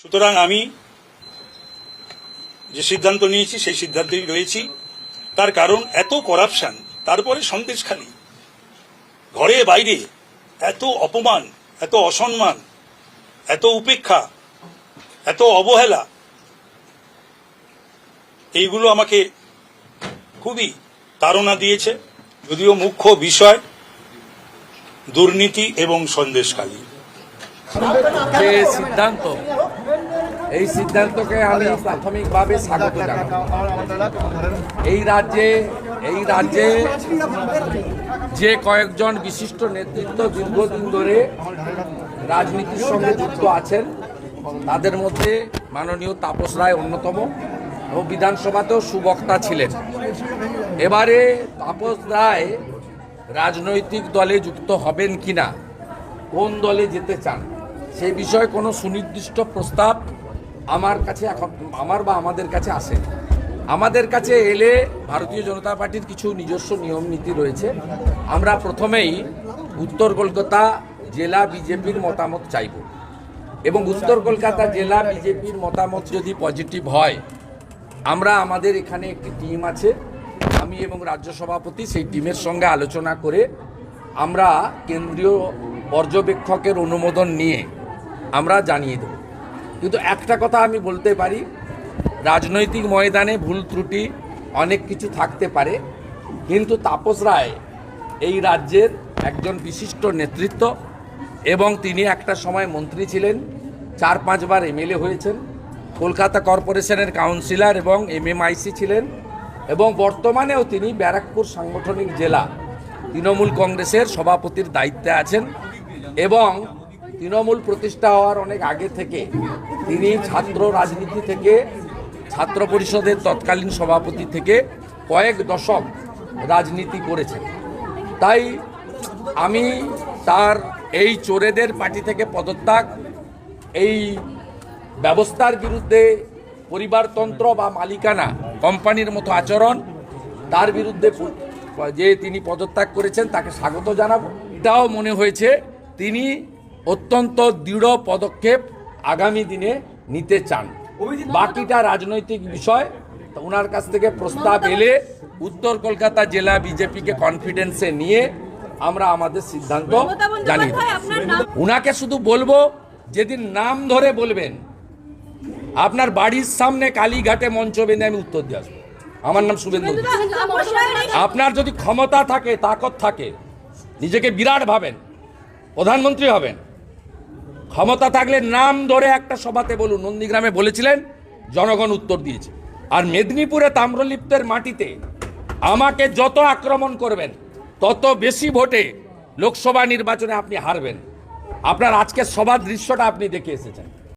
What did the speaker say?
সুতরাং আমি যে সিদ্ধান্ত নিয়েছি, সেই সিদ্ধান্তেই রয়েছি। তার কারণ, এত করাপশন তারপরে সন্দেশখালী। ঘরে বাইরে এত অপমান, এত অসম্মান, এত উপেক্ষা, এত অবহেলা, এইগুলো আমাকে খুবই তাড়না দিয়েছে, যদিও মুখ্য বিষয় দুর্নীতি এবং সন্দেশখালী। যে সিদ্ধান্ত এই সিদ্ধান্তকে আমি প্রাথমিকভাবে স্বাগত জানাই এই রাজ্যে এই রাজ্যে যে কয়েকজন বিশিষ্ট নেতৃত্ব দীর্ঘদিন ধরে রাজনীতির সঙ্গে যুক্ত আছেন তাদের মধ্যে মাননীয় তাপস রায় অন্যতম এবং বিধানসভাতেও সুবক্তা ছিলেন। এবারে তাপস রায় রাজনৈতিক দলে যুক্ত হবেন কিনা কোন দলে যেতে চান সেই বিষয়ে কোনো সুনির্দিষ্ট প্রস্তাব আমার কাছে এখন, আমার বা আমাদের কাছে আসে আমাদের কাছে এলে ভারতীয় জনতা পার্টির কিছু নিজস্ব নিয়ম নীতি রয়েছে। আমরা প্রথমেই উত্তর কলকাতা জেলা বিজেপির মতামত চাইব। এবং উত্তর কলকাতা জেলা বিজেপির মতামত যদি পজিটিভ হয়, আমরা আমাদের এখানে একটি টিম আছে। আমি এবং রাজ্য সভাপতি সেই টিমের সঙ্গে আলোচনা করে আমরা কেন্দ্রীয় পর্যবেক্ষকের অনুমোদন নিয়ে আমরা জানিয়ে দেব। কিন্তু একটা কথা আমি বলতে পারি, রাজনৈতিক ময়দানে ভুল ত্রুটি অনেক কিছু থাকতে পারে, কিন্তু তাপস রায় এই রাজ্যের একজন বিশিষ্ট নেতৃত্ব এবং তিনি একটা সময় মন্ত্রী ছিলেন, চার পাঁচবার এমএলএ হয়েছেন, কলকাতা কর্পোরেশনের কাউন্সিলর এবং এমএমআইসি ছিলেন এবং বর্তমানেও তিনি ব্যারাকপুর সাংগঠনিক জেলা তৃণমূল কংগ্রেসের সভাপতির দায়িত্বে আছেন এবং তৃণমূল প্রতিষ্ঠা হওয়ার অনেক আগে থেকে তিনি ছাত্র রাজনীতি থেকে, ছাত্র পরিষদের তৎকালীন সভাপতি থেকে কয়েক দশক রাজনীতি করেছেন। তাই আমি তার এই চোরেদের পার্টি থেকে পদত্যাগ, এই ব্যবস্থার বিরুদ্ধে পরিবারতন্ত্র বা মালিকানা কোম্পানির মতো আচরণ, তার বিরুদ্ধে যে তিনি পদত্যাগ করেছেন তাকে স্বাগত জানাব। এটাও মনে হয়েছে, তিনি অত্যন্ত দৃঢ় পদক্ষেপ আগামী দিনে নিতে চান। বাকিটা রাজনৈতিক বিষয় তো ওনার কাছ থেকে প্রস্তাব এলে উত্তর কলকাতা জেলা বিজেপিকে কনফিডেন্সে নিয়ে আমরা আমাদের সিদ্ধান্ত নাম? উনাকে শুধু বলব যেদিন নাম ধরে বলবেন আপনার বাড়ির সামনে কালীঘাটে মঞ্চ বেঁধে আমি উত্তর দিয়ে আসব। আমার নাম শুভেন্দু আপনার যদি ক্ষমতা থাকে তাকত থাকে নিজেকে বিরাট ভাবেন প্রধানমন্ত্রী হবেন ক্ষমতা থাকলে নাম ধরে একটা সভাতে বলুন, নন্দীগ্রামে বলেছিলেন, জনগণ উত্তর দিয়েছে। আর মেদিনীপুরে তাম্রলিপ্তের মাটিতে আমাকে যত আক্রমণ করবেন, তত বেশি ভোটে লোকসভা নির্বাচনে আপনি হারবেন। আপনার আজকের সভার দৃশ্যটা আপনি দেখে এসেছেন।